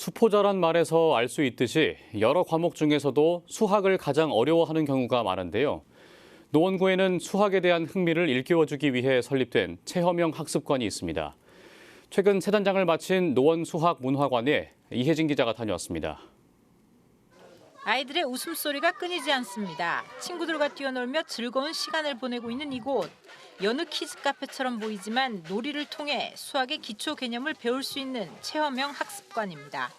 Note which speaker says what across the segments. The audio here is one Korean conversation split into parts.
Speaker 1: 수포자란 말에서 알 수 있듯이 여러 과목 중에서도 수학을 가장 어려워하는 경우가 많은데요. 노원구에는 수학에 대한 흥미를 일깨워주기 위해 설립된 체험형 학습관이 있습니다. 최근 세 단장을 마친 노원 수학문화관에 이혜진 기자가 다녀왔습니다.
Speaker 2: 아이들의 웃음소리가 끊이지 않습니다. 친구들과 뛰어놀며 즐거운 시간을 보내고 있는 이곳. 여느 키즈 카페처럼 보이지만 놀이를 통해 수학의 기초 개념을 배울 수 있는 체험형 학습관입니다.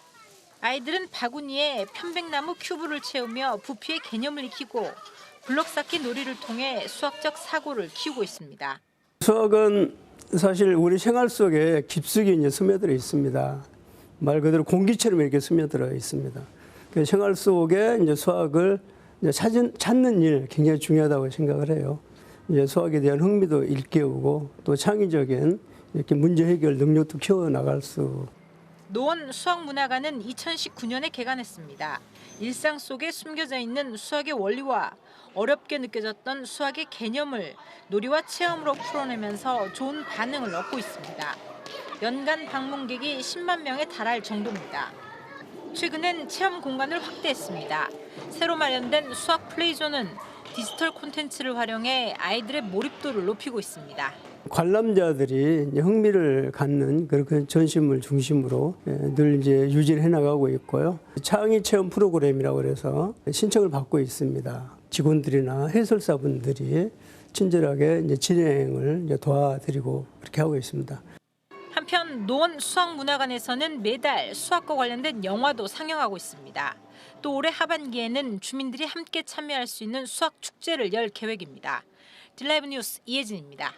Speaker 2: 아이들은 바구니에 편백나무 큐브를 채우며 부피의 개념을 익히고 블록 쌓기 놀이를 통해 수학적 사고를 키우고 있습니다.
Speaker 3: 수학은 사실 우리 생활 속에 깊숙이 이제 스며들어 있습니다. 말 그대로 공기처럼 이렇게 스며들어 있습니다. 그 생활 속에 이제 수학을 이제 찾은, 찾는 일 굉장히 중요하다고 생각을 해요. 이제 수학에 대한 흥미도 일깨우고 또 창의적인 이렇게 문제 해결 능력도 키워 나갈 수
Speaker 2: 노원 수학문화관은 2019년에 개관했습니다. 일상 속에 숨겨져 있는 수학의 원리와 어렵게 느껴졌던 수학의 개념을 놀이와 체험으로 풀어내면서 좋은 반응을 얻고 있습니다. 연간 방문객이 10만 명에 달할 정도입니다. 최근엔 체험 공간을 확대했습니다. 새로 마련된 수학 플레이존은 디지털 콘텐츠를 활용해 아이들의 몰입도를 높이고 있습니다.
Speaker 3: 관람자들이 흥미를 갖는 그런 전시물 중심으로 예, 늘 이제 유지를 해나가고 있고요. 창의 체험 프로그램이라고 그래서 신청을 받고 있습니다. 직원들이나 해설사분들이 친절하게 진행을 도와드리고 그렇게 하고 있습니다.
Speaker 2: 한편 노원 수학문화관에서는 매달 수학과 관련된 영화도 상영하고 있습니다. 또 올해 하반기에는 주민들이 함께 참여할 수 있는 수학 축제를 열 계획입니다. 딜라이브 뉴스 이혜진입니다.